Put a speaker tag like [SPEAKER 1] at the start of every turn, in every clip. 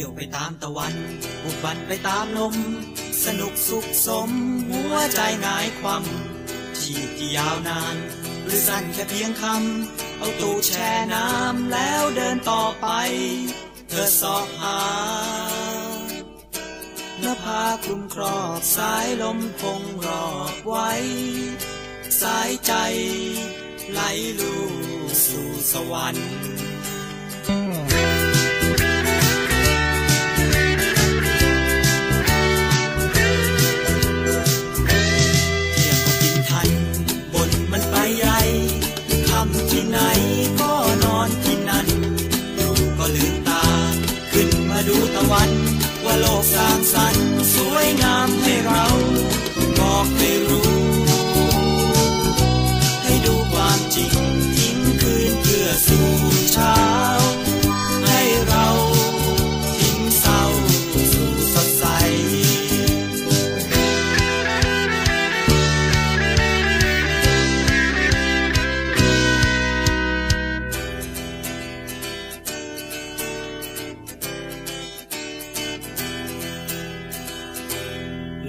[SPEAKER 1] ที่ยวไปตามตะวันบุกบันไปตามลม สนุกสุขสม หัวใจงายความชีพที่ยาวนาน หรือสั้นแค่เพียงคำ เอาตูดแช่น้ำแล้วเดินต่อไป เธอสอบหาเนื้อผ้าคลุมครอบสายลมคงรอบไว้ สายใจ ไหลลูสู่สวรรค์ ไหนก็นอนที่นั่นอยู่ก็ลืมตา ขึ้นมาดูตะวัน ว่าโลกสร้างสรรค์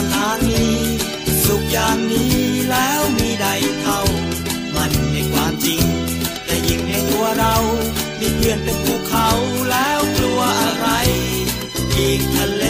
[SPEAKER 1] างานนี้ สุขอย่างนี้แล้วมีใดเท่า มันในความจริง แต่ยิ่งในตัวเรา มีเพื่อนเป็นภูเขาแล้วกลัวอะไร อีกทะเล